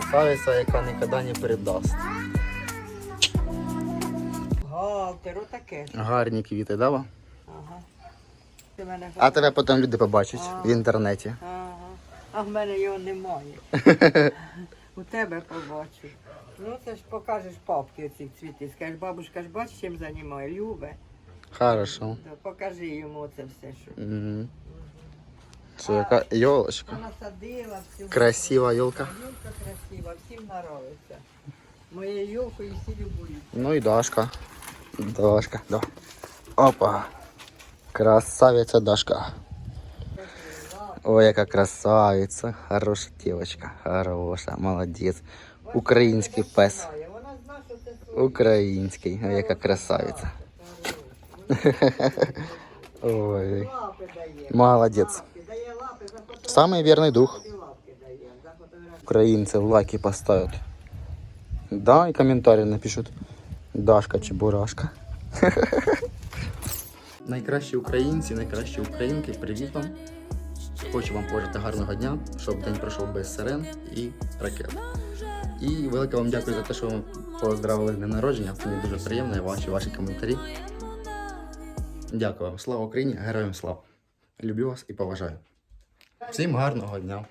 красавиця, яка ніколи не передасть. Галтер, отаке. Гарні квіти, дава? Ага. Ти мене А тебе потім люди побачать в інтернеті. Ага. А в мене його немає. У тебе побачу. Ну це ж покажеш папки оці цвіти. Скажеш, бабушка ж бач, чим займає. Любе. Хорошо. Покажи йому це все, що. Угу. Це яка йолочка. Вона садила всю. Красива йолка. Юлка красива, всім нравиться. Моєю юлкою всі любують. Ну і Дашка. Дашка, да. Опа. Красавиця Дашка. Ой, яка красавиця. Хороша дівчинка. Хороша, молодець. Український пес. Вона знає, що це своє. Український. Ой, яка красавиця. Ой. Лапи дає. Молодець. Лапки, дає лапи, зафотографує. Самий вірний дух. Українці лайки поставят. Да, и комментарии напишут. Дашка Чебурашка. Найкращі українці, найкращі українки, привіт вам. Хочу вам пожити гарного дня, щоб день пройшов без сирен і ракет. І велике вам дякую за те, що ви поздравили з днем народження. Мені дуже приємно і ваші, ваші коментарі. Дякую вам. Слава Україні, героям слава. Люблю вас і поважаю. Всім гарного дня.